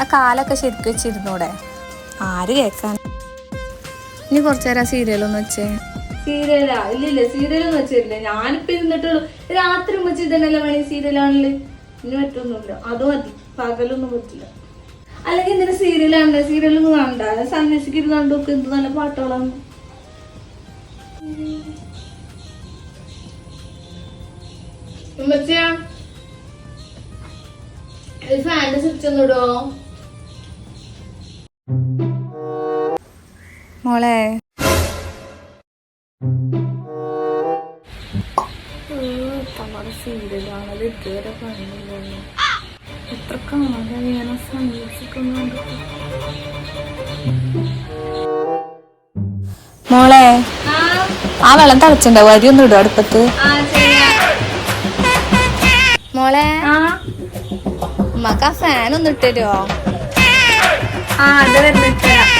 ആ കാലൊക്കെ ശരിക്ക് വെച്ചിരുന്നൂടെ? ആര് കേക്കാൻ? ഇനി കുറച്ചു നേരം സീരിയലൊന്ന് വെച്ചേ. സീരിയലാ ഇല്ലില്ല സീരിയലൊന്നും വെച്ചിട്ടില്ല. ഞാനിപ്പോ ഇരുന്നിട്ടുള്ളൂ. രാത്രി വെച്ച് ഇതന്നെയല്ലേ പണി? സീരിയലാണല്ലേ ഇനി പറ്റൊന്നുമില്ല. അത് മതി. പകലൊന്നും പറ്റില്ല. അല്ലെങ്കിൽ എന്തിനാ സീരിയലാണ് സീരിയലൊന്നും കാണണ്ട. സന്യസിക്ക് ഇരുന്ന് കണ്ടു നോക്ക്. എന്ത് നല്ല പാട്ടുകളാണ്. ഫാന്റെ സ്വിച്ച് ഒന്ന് മോളെ. എത്ര മോളെ ആ വെള്ളം തിളച്ചിണ്ടാവും അരി ഒന്നും ഇടും അടുപ്പത്ത്. മോളെ ഉമ്മക്ക് ആ ഫാൻ ഒന്ന് ഇട്ടരുവോ ആ അത് വരുന്നില്ല